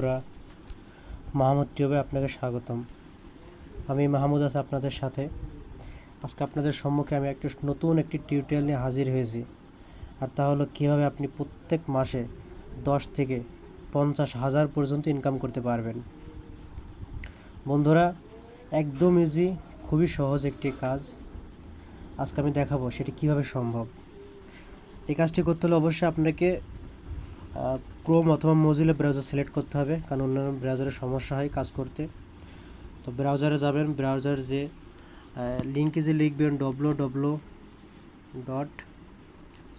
বন্ধুরা, মাহমুদ টিউবে আপনাকে স্বাগতম। আমি মাহমুদ আছি আপনাদের সাথে। আজকে আপনাদের সম্মুখে আমি একটা নতুন একটি টিউটোরিয়াল নিয়ে হাজির হয়েছি। আর তা হলো কীভাবে আপনি প্রত্যেক মাসে দশ থেকে পঞ্চাশ হাজার পর্যন্ত ইনকাম করতে পারবেন। বন্ধুরা, একদম ইজি খুবই সহজ একটি কাজ। আজকে আমি দেখাবো সেটি কীভাবে সম্ভব। এই কাজটি করতে হলে অবশ্যই আপনাকে ক্রোম অথবা মজিলা ব্রাউজার সিলেক্ট করতে হবে, কারণ অন্যান্য ব্রাউজারে সমস্যা হয় কাজ করতে। তো ব্রাউজারে যাবেন ব্রাউজার যে লিঙ্কে যে লিখবেন W W dot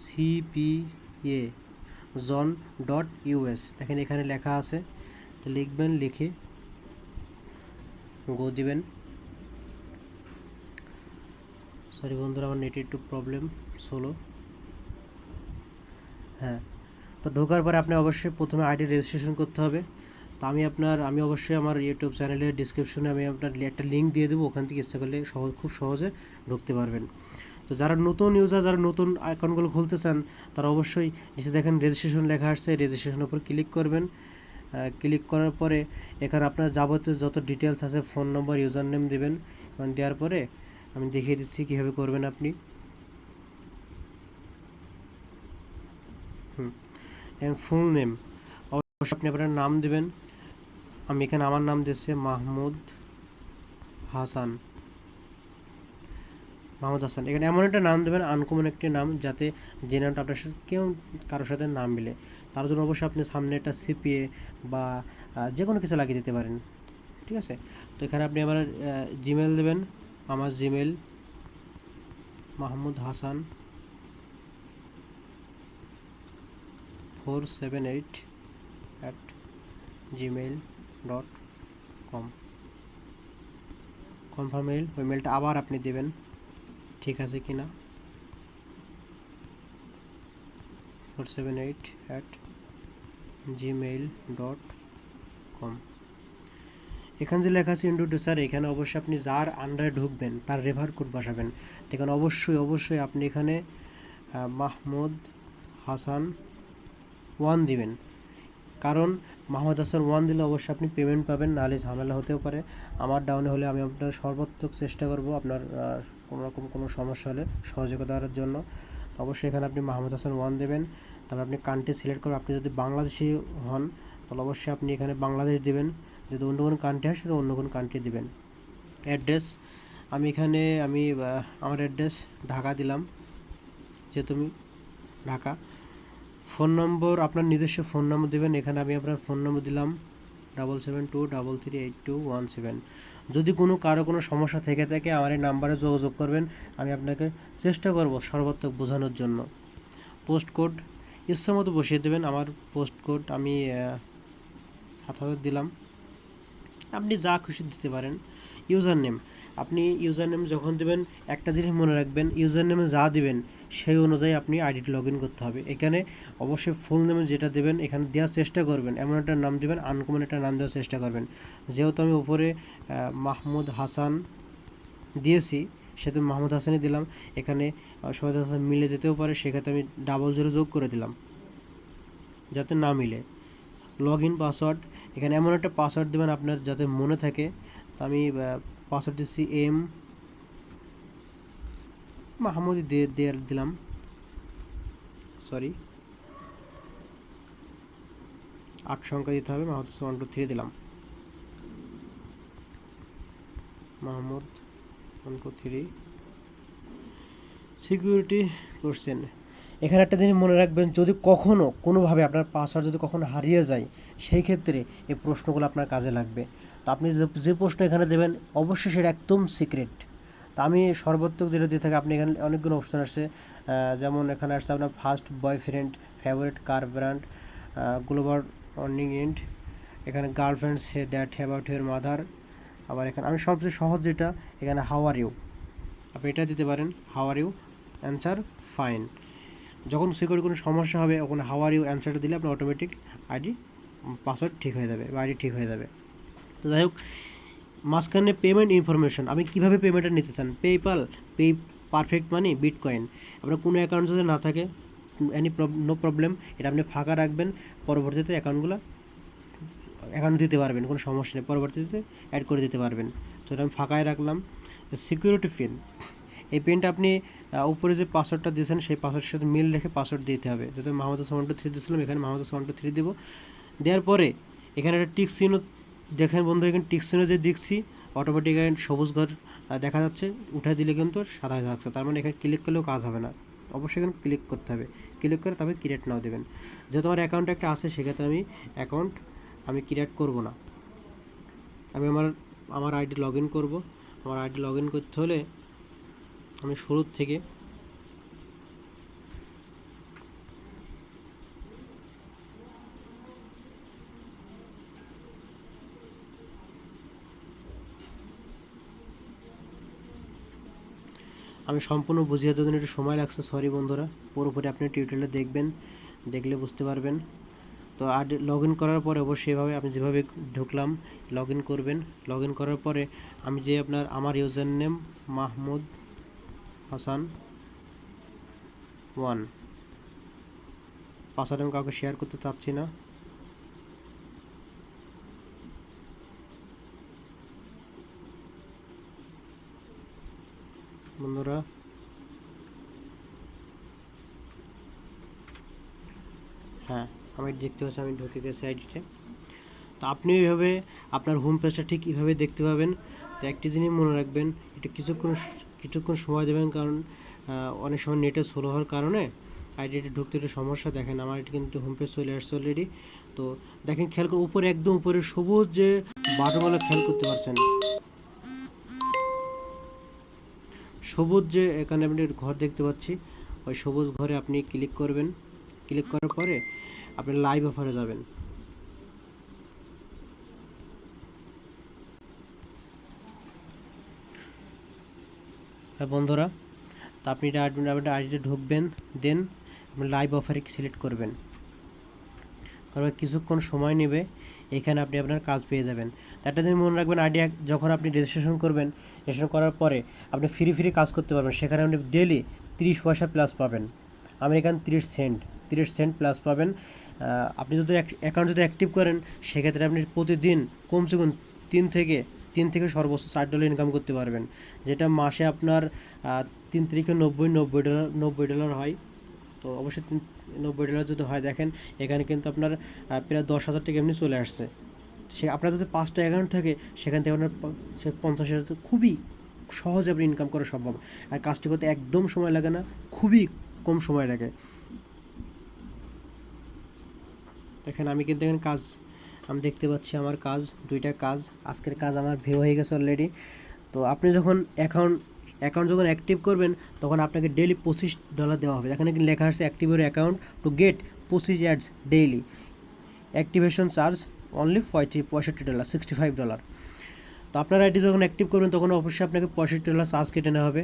CPA john dot US দেখেন এখানে লেখা আছে, তো লিখবেন, লিখে গো দিবেন। সরি বন্ধুরা, আমার নেটের একটু প্রবলেম সোলো হ্যাঁ। তো ঢোকার পরে আপনি অবশ্যই প্রথমে আইডি রেজিস্ট্রেশন করতে হবে। তো আমি আপনার, আমি অবশ্যই আমার ইউটিউব চ্যানেলের ডিসক্রিপশনে আমি আপনার একটা লিঙ্ক দিয়ে দেবো, ওখান থেকে ইচ্ছা করলে সহজ খুব সহজে ঢুকতে পারবেন। তো যারা নতুন ইউজার যারা নতুন অ্যাকাউন্টগুলো খুলতে চান, তারা অবশ্যই নিচে দেখেন রেজিস্ট্রেশন লেখা আসছে রেজিস্ট্রেশনের উপর ক্লিক করবেন। ক্লিক করার পরে এখানে আপনার যাবতীয় যত ডিটেলস আছে ফোন নম্বর ইউজার নেম দেবেন দেওয়ার পরে আমি দেখিয়ে দিচ্ছি কীভাবে করবেন আপনি হুম এবং ফুল নেম অবশ্যই আপনি আপনার নাম দেবেন। আমি এখানে আমার নাম দিচ্ছি মাহমুদ হাসান। মাহমুদ হাসান। এখানে এমন একটা নাম দেবেন আনকমন একটি নাম, যাতে যে নামটা আপনার সাথে কেউ কারোর সাথে নাম মিলে। তার জন্য অবশ্যই আপনি সামনে একটা সিপিএ বা যে কোনো কিছু লাগিয়ে দিতে পারেন। ঠিক আছে? তো এখানে আপনি আমার জিমেল দেবেন। আমার Gmail Mahmud Hasan. Four seven eight at Gmail dot com confirm mail ওই মেলটা আবার আপনি দেবেন। ঠিক আছে কি না? Four seven eight at Gmail dot com এখানে যে লেখা আছে ইন্ট্রোডিউসার এখানে অবশ্যই আপনি যার আন্ডারে ঢুকবেন, তার রেভার কোড বসাবেন। এখানে অবশ্যই অবশ্যই আপনি এখানে মাহমুদ হাসান ওয়ান দিবেন। কারণ মাহমুদ হাসান ওয়ান দিলে অবশ্যই আপনি পেমেন্ট পাবেন, নাহলে ঝামেলা হতেও পারে। আমার ডাউনে হলে আমি আপনার সর্বাত্মক চেষ্টা করব আপনার কোনো রকম কোনো সমস্যা হলে সহযোগিতা দেওয়ার জন্য। অবশ্যই এখানে আপনি মাহমুদ হাসান ওয়ান দেবেন। তারপর আপনি কান্ট্রি সিলেক্ট করবেন আপনি যদি বাংলাদেশি হন, তাহলে অবশ্যই আপনি এখানে বাংলাদেশ দেবেন। যদি অন্য কোনো কান্ট্রি হয় সেটা অন্য কোনো কান্ট্রি দেবেন। অ্যাড্রেস আমি এখানে, আমি আমার অ্যাড্রেস ঢাকা দিলাম। যেহেতু আমি ঢাকা। ফোন নম্বর, আপনার নিজস্ব ফোন নম্বর দেবেন। এখানে আমি আপনার ফোন নম্বর দিলাম। Double seven two double three eight two one seven. যদি কোনো কারও কোনো সমস্যা থেকে থাকে, আমার এই নাম্বারে যোগাযোগ করবেন। আমি আপনাকে চেষ্টা করব সর্বাত্মক বোঝানোর জন্য। পোস্ট কোড ইচ্ছা মতো বসিয়ে দেবেন। আমার পোস্ট কোড আমি হাত হাতে দিলাম। আপনি যা খুশি দিতে পারেন। ইউজার নেম, আপনি ইউজার নেম যখন দেবেন, একটা জিনিস মনে রাখবেন, ইউজার নেমে যা দিবেন সেই অনুযায়ী আপনি আইডিটি লগ ইন করতে হবে। এখানে অবশ্যই ফুল নেমে যেটা দেবেন, এখানে দেওয়ার চেষ্টা করবেন। এমন একটা নাম দেবেন আনকমন একটা নাম দেওয়ার চেষ্টা করবেন। যেহেতু আমি উপরে মাহমুদ হাসান দিয়েছি, সেহেতু মাহমুদ হাসানই দিলাম। এখানে সোহেদ হাসান মিলে যেতেও পারে, সেক্ষেত্রে আমি ডাবল জিরো যোগ করে দিলাম। যাতে না মিলে। লগ ইন পাসওয়ার্ড এখানে এমন একটা পাসওয়ার্ড দেবেন আপনার যাতে মনে থাকে। আমি পাসওয়ার্ড দিচ্ছি এম মাহমুদ দিয়ে দেয়ার দিলাম। সরি আট সংখ্যা দিতে হবে, মাহমুদ ওয়ান টু থ্রি দিলাম। Mahmud one two three security question এখানে একটা জিনিস মনে রাখবেন, যদি কখনও কোনোভাবে আপনার পাসওয়ার্ড যদি কখনো হারিয়ে যায় সেই ক্ষেত্রে এই প্রশ্নগুলো আপনার কাজে লাগবে। তো আপনি যে প্রশ্ন এখানে দেবেন অবশ্যই সেটা একদম সিক্রেট তো আমি সর্বাত্মক যেটা দিয়ে থাকি, আপনি এখানে অনেকগুলো অপশান আসছে। যেমন এখানে আসছে আপনার first boyfriend favourite car brand global earning and এখানে girlfriend say that about here mother আবার এখানে আমি সবচেয়ে সহজ যেটা, এখানে হাওয়ার ইউ আপনি এটা দিতে পারেন how are you answer fine যখন সিকিউরিটি কোনো সমস্যা হবে, ওখানে হাওয়ার ইউ অ্যান্সারটা দিলে আপনার অটোমেটিক আইডি পাসওয়ার্ড ঠিক হয়ে যাবে, বা আইডি ঠিক হয়ে যাবে। তো যাই হোক মাঝখানে পেমেন্ট ইনফরমেশন আপনি কীভাবে পেমেন্টটা নিতে চান? PayPal pay perfect money bitcoin আপনার কোনো অ্যাকাউন্ট যদি না থাকে এনি নো প্রবলেম এটা আপনি ফাঁকা রাখবেন, পরবর্তীতে অ্যাকাউন্টগুলো অ্যাকাউন্ট দিতে পারবেন, কোনো সমস্যা নেই, পরবর্তীতে অ্যাড করে দিতে পারবেন। তো এটা আমি ফাঁকায় রাখলাম। সিকিউরিটি পিন এই পিনটা আপনি উপরে যে পাসওয়ার্ডটা দিয়েছেন, সেই পাসওয়ার্ডের সাথে মিল রেখে পাসওয়ার্ড দিতে হবে। যাতে মাহমুদ ওয়ান টু থ্রি দিয়েছিলাম, এখানে মাহমুদ ওয়ান টু থ্রি দেবো। দেওয়ার পরে, এখানে একটা টিক চিহ্ন দেখেন বন্ধু এখানে টিক যে দেখছি অটোমেটিক এখানে সবুজ ঘর দেখা যাচ্ছে উঠে দিলে কিন্তু সাদা হয়ে থাকছে তার মানে এখানে ক্লিক করলেও কাজ হবে না। অবশ্যই এখানে ক্লিক করতে হবে। ক্লিক করে তবে ক্রিয়েট নাও দেবেন। যেহেতু আমার অ্যাকাউন্ট একটা আছে, সেক্ষেত্রে আমি অ্যাকাউন্ট আমি ক্রিয়েট করব না। আমি আমার আমার আইডি লগ ইন করব। আমার আইডি লগ ইন করতে হলে আমি শুরুর থেকে আমি সম্পূর্ণ বুঝিয়ে দেওয়ার জন্য একটু সময় লাগছে সরি বন্ধুরা। পুরোপুরি আপনি টিউটোরিয়ালটা দেখবেন, দেখলে বুঝতে পারবেন। তো আর লগ ইন করার পরে অবশ্যই এভাবে আমি যেভাবে ঢুকলাম লগ ইন করবেন। লগ ইন করার পরে আমি যে আপনার, আমার user name Mahmud Hasan one password আমি কাউকে শেয়ার করতে চাচ্ছি না। বন্ধুরা হ্যাঁ আমি দেখতে পাচ্ছি, আমি ঢুকে গেছি আইডিতে তো। আপনি এইভাবে আপনার হোম পেজটা ঠিক এইভাবে দেখতে পাবেন। তো একটি জিনিস মনে রাখবেন, এটা কিছুক্ষণ কিছুক্ষণ সময় দেবেন কারণ অনেক সময় নেটে স্লো হওয়ার কারণে আইডিতে ঢুকতে একটু সমস্যা। দেখেন, আমার এটি কিন্তু হোম পেজ চলে আসছে অলরেডি তো দেখেন, খেয়াল করে উপরে একদম উপরে সবুজ যে বাটনগুলো খেয়াল করতে পারছেন। সবুজ যে এখানে আপনি ঘর দেখতে পাচ্ছি, ওই সবুজ ঘরে আপনি ক্লিক করবেন। ক্লিক করার পরে আপনি লাইভ অফারে যাবেন। হ্যাঁ বন্ধুরা, তো আপনি এটা আপনার আইডিতে ঢুকবেন, দেন আপনি লাইভ অফারে সিলেক্ট করবেন। কারণ কিছুক্ষণ সময় নেবে এখানে আপনি আপনার কাজ পেয়ে যাবেন। একটা দিন মনে রাখবেন আইডিয়া যখন আপনি রেজিস্ট্রেশন করবেন রেজিস্ট্রেশন করার পরে আপনি ফ্রি ফ্রি কাজ করতে পারবেন। সেখানে আপনি ডেলি তিরিশ পয়সা প্লাস পাবেন। আমেরিকান তিরিশ সেন্ট তিরিশ সেন্ট প্লাস পাবেন। আপনি যদি অ্যাকাউন্ট যদি অ্যাক্টিভ করেন, সেক্ষেত্রে আপনি প্রতিদিন কমসে কম তিন থেকে তিন থেকে সর্বোচ্চ চার ডলার ইনকাম করতে পারবেন। যেটা মাসে আপনার তিন থেকে নব্বই নব্বই ডলার নব্বই ডলার হয়। তো অবশ্যই নব্বই ডলার যদি হয়, দেখেন, এখানে কিন্তু আপনার প্রায় দশ হাজার টাকা এমনি চলে আসছে। সে আপনার যদি পাঁচটা অ্যাকাউন্ট থাকে, সেখান থেকে আপনার সে পঞ্চাশ হাজার খুবই সহজে আপনি ইনকাম করা সম্ভব। আর কাজটি করতে একদম সময় লাগে না, খুবই কম সময় লাগে। দেখেন, আমি কিন্তু এখানে কাজ, আমি দেখতে পাচ্ছি আমার কাজ, দুইটা কাজ। আজকের কাজ আমার ভিউ হয়ে গেছে অলরেডি তো আপনি যখন অ্যাকাউন্ট অ্যাকাউন্ট যখন অ্যাক্টিভ করবেন, তখন আপনাকে ডেলি পঁচিশ ডলার দেওয়া হবে। এখানে লেখা আছে অ্যাক্টিভ অ্যাকাউন্ট টু গেট পঁচিশ ads daily activation charge only পঁয়ত্রি পঁয়ষট্টি ডলার সিক্সটি ফাইভ ডলার তো আপনার আইডি যখন অ্যাক্টিভ করবেন, তখন অবশ্যই আপনাকে পঁয়ষট্টি ডলার চার্জ কেটে নেওয়া হবে।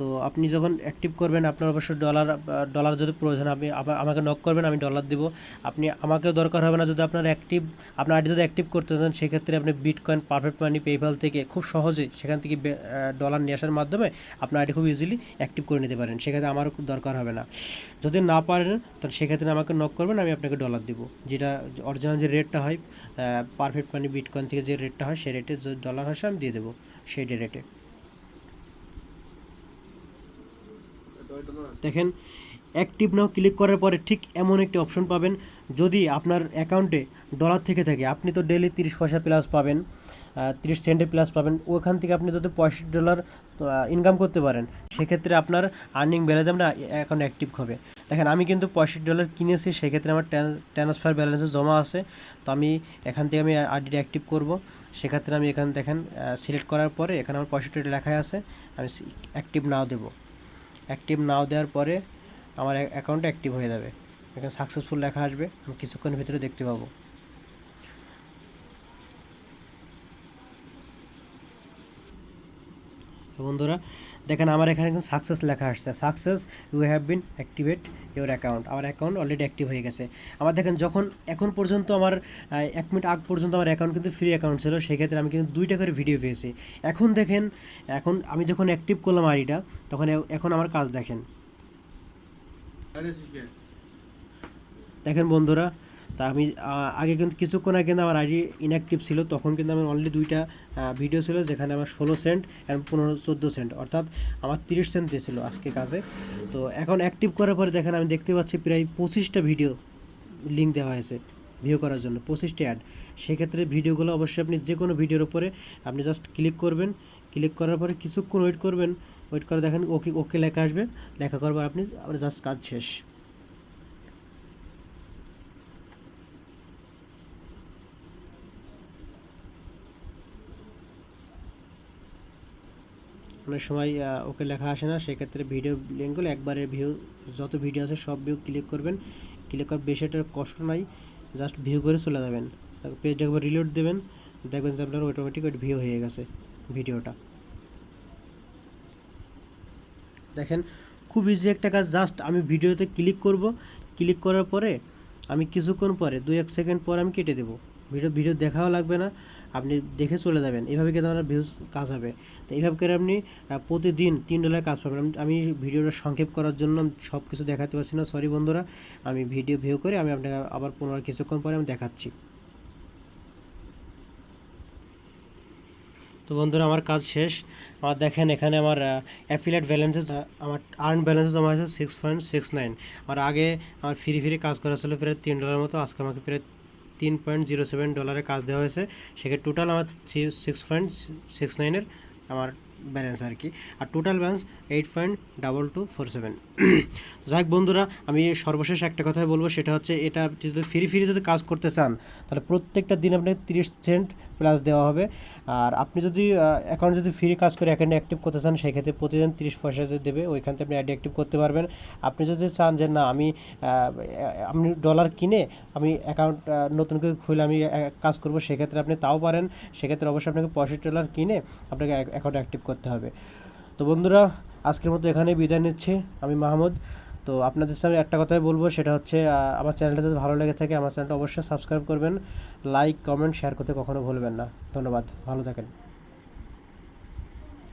তো আপনি যখন অ্যাক্টিভ করবেন, আপনার অবশ্যই ডলার ডলার যদি প্রয়োজন, আপনি আমা- আমাকে নক করবেন, আমি ডলার দিব। আপনি আমাকেও দরকার হবে না যদি আপনার অ্যাক্টিভ আপনার আইডি যদি অ্যাক্টিভ করতে চান, সেক্ষেত্রে আপনি বিটকয়েন পারফেক্ট মানি পেপ্যাল থেকে খুব সহজে সেখান থেকে ডলার নিয়ে আসার মাধ্যমে আপনার আইডি খুব ইজিলি অ্যাক্টিভ করে নিতে পারেন। সেক্ষেত্রে আমারও দরকার হবে না। যদি না পারেন, তাহলে সেক্ষেত্রে আমাকে নক করবেন, আমি আপনাকে ডলার দিব। যেটা অরিজিনাল যে রেটটা হয় পারফেক্ট মানি বিটকয়েন থেকে যে রেটটা হয়, সেই রেটে ডলার আসে, আমি দিয়ে দেবো সেই রেটে দেখেন অ্যাক্টিভ নাও ক্লিক করার পরে ঠিক এমন একটি অপশন পাবেন, যদি আপনার অ্যাকাউন্টে ডলার থেকে থাকে। আপনি তো ডেলি তিরিশ পয়সা প্লাস পাবেন তিরিশ সেন্টে প্লাস পাবেন। ওখান থেকে আপনি যদি পঁয়ষট্টি ডলার ইনকাম করতে পারেন, সেক্ষেত্রে আপনার আর্নিং ব্যালেন্স আমরা অ্যাকাউন্ট অ্যাক্টিভ হবে। দেখেন, আমি কিন্তু পঁয়ষট্টি ডলার কিনেছি, সেক্ষেত্রে আমার ট্রান্সফার ব্যালেন্সে জমা আছে। তো আমি এখান থেকে আমি আইডিটা অ্যাক্টিভ করব। সেক্ষেত্রে আমি এখানে, দেখেন সিলেক্ট করার পরে এখানে আমার পঁয়ষট্টি লেখাই আছে। আমি অ্যাক্টিভ নাও দেবো। অ্যাক্টিভ নাও দেওয়ার পরে আমার অ্যাকাউন্ট অ্যাক্টিভ হয়ে যাবে। এখানে সাকসেসফুল লেখা আসবে, আমি কিছুক্ষণের ভিতরে দেখতে পাবো। বন্ধুরা দেখেন আমার এখানে কিন্তু সাকসেস লেখা আসছে। Success you have been activate your account আমার অ্যাকাউন্ট অলরেডি অ্যাক্টিভ হয়ে গেছে। আমার দেখেন যখন এখন পর্যন্ত আমার এক মিনিট আগ পর্যন্ত আমার অ্যাকাউন্ট কিন্তু ফ্রি অ্যাকাউন্ট ছিল সেক্ষেত্রে আমি কিন্তু দুইটা করে ভিডিও পেয়েছি। এখন দেখেন এখন আমি যখন অ্যাক্টিভ করলাম আইডিটা তখন এখন আমার কাজ দেখেন। দেখেন বন্ধুরা তা আমি আগে কিন্তু কিছুক্ষণ আগে কিন্তু আমার আইডি ইনঅ্যাক্টিভ ছিল, তখন কিন্তু আমার অনলি দুইটা ভিডিও ছিল, যেখানে আমার ষোলো সেন্ট এবং পনেরো, চোদ্দ সেন্ট অর্থাৎ আমার তিরিশ সেন্ট দিয়েছিল আজকে কাজে। তো এখন অ্যাক্টিভ করার পরে দেখেন আমি দেখতে পাচ্ছি প্রায় পঁচিশটা ভিডিও লিঙ্ক দেওয়া হয়েছে ভিউ করার জন্য, পঁচিশটা অ্যাড সেক্ষেত্রে ভিডিওগুলো অবশ্যই আপনি যে কোনো ভিডিওর উপরে আপনি জাস্ট ক্লিক করবেন। ক্লিক করার পরে কিছুক্ষণ ওয়েট করবেন। ওয়েট করে দেখেন ওকে ওকে লেখা আসবে। লেখা করার পর আপনি জাস্ট কাজ শেষ। অনেক সময় ওকে লেখা আসে না, সেক্ষেত্রে ভিডিও লিঙ্কগুলো একবারে ভিউ যত ভিডিও আছে সব ভিউ ক্লিক করবেন। ক্লিক করার বেশি একটা কষ্ট নাই জাস্ট ভিউ করে চলে যাবেন। পেজটা একবার রিলোড দেবেন, দেখবেন যে আপনার অটোমেটিক ওইটা ভিউ হয়ে গেছে ভিডিওটা দেখেন, খুব ইজি একটা কাজ জাস্ট আমি ভিডিওতে ক্লিক করব। ক্লিক করার পরে, আমি কিছুক্ষণ পরে, দুই এক সেকেন্ড পর আমি কেটে দেবো। ভিডিও ভিডিও দেখাও লাগবে না। আপনি দেখে চলে যাবেন। এইভাবে কিন্তু আপনার ভিউজ কাজ হবে। তো এইভাবে করে আপনি প্রতিদিন তিন ডলার কাজ পাবেন। আমি- ভিডিওটা সংক্ষেপ করার জন্য সব কিছু দেখাতে পারছি না সরি বন্ধুরা। আমি ভিডিও ভিউ করে আমি আপনাকে আবার পুনরায় কিছুক্ষণ পরে আমি দেখাচ্ছি। তো বন্ধুরা, আমার কাজ শেষ। আমার দেখেন এখানে আমার অ্যাফিলেট ব্যালেন্সেস আমার আর্ন ব্যালেন্সেস জমা হয়েছে সিক্স পয়েন্ট সিক্স নাইন আর আগে আমার ফ্রি ফ্রি কাজ করা ছিল প্রায় তিন ডলার মতো, আজকে আমাকে প্রায় তিন পয়েন্ট জিরো সেভেন ডলারের কাজ দেওয়া হয়েছে। সেক্ষেত্রে টোটাল আমার সিক্স পয়েন্ট সিক্স নাইনের আমার ব্যালেন্স আর কি। আর total balance eight point double two four seven যাই বন্ধুরা, আমি সর্বশেষ একটা কথাই বলব, সেটা হচ্ছে এটা যদি ফ্রি ফ্রি যদি কাজ করতে চান, তাহলে প্রত্যেকটা দিন আপনাকে তিরিশ সেন্ট প্লাস দেওয়া হবে। আর আপনি যদি অ্যাকাউন্ট যদি ফ্রি কাজ করে অ্যাকাউন্টে অ্যাক্টিভ করতে চান, সেক্ষেত্রে প্রতিদিন তিরিশ পয়সা যদি দেবে, ওইখান থেকে আপনি অ্যাড অ্যাক্টিভ করতে পারবেন। আপনি যদি চান যে না, আমি আপনি ডলার কিনে আমি অ্যাকাউন্ট নতুন করে খুলে আমি কাজ করব, সেক্ষেত্রে আপনি তাও পারেন। সেক্ষেত্রে অবশ্যই আপনাকে পঁয়ষট্টি ডলার কিনে আপনাকে অ্যাকাউন্ট অ্যাক্টিভ করতে হবে। তো বন্ধুরা, আজকের মতো এখানেই বিদায় নিচ্ছি। আমি মাহমুদ। তো আপনাদের সামনে একটা কথাই বলব, সেটা হচ্ছে আমার চ্যানেলটা যদি ভালো লেগে থাকে, আমার চ্যানেলটা অবশ্যই সাবস্ক্রাইব করবেন। লাইক, কমেন্ট, শেয়ার করতে কখনো ভুলবেন না। ধন্যবাদ। ভালো থাকেন।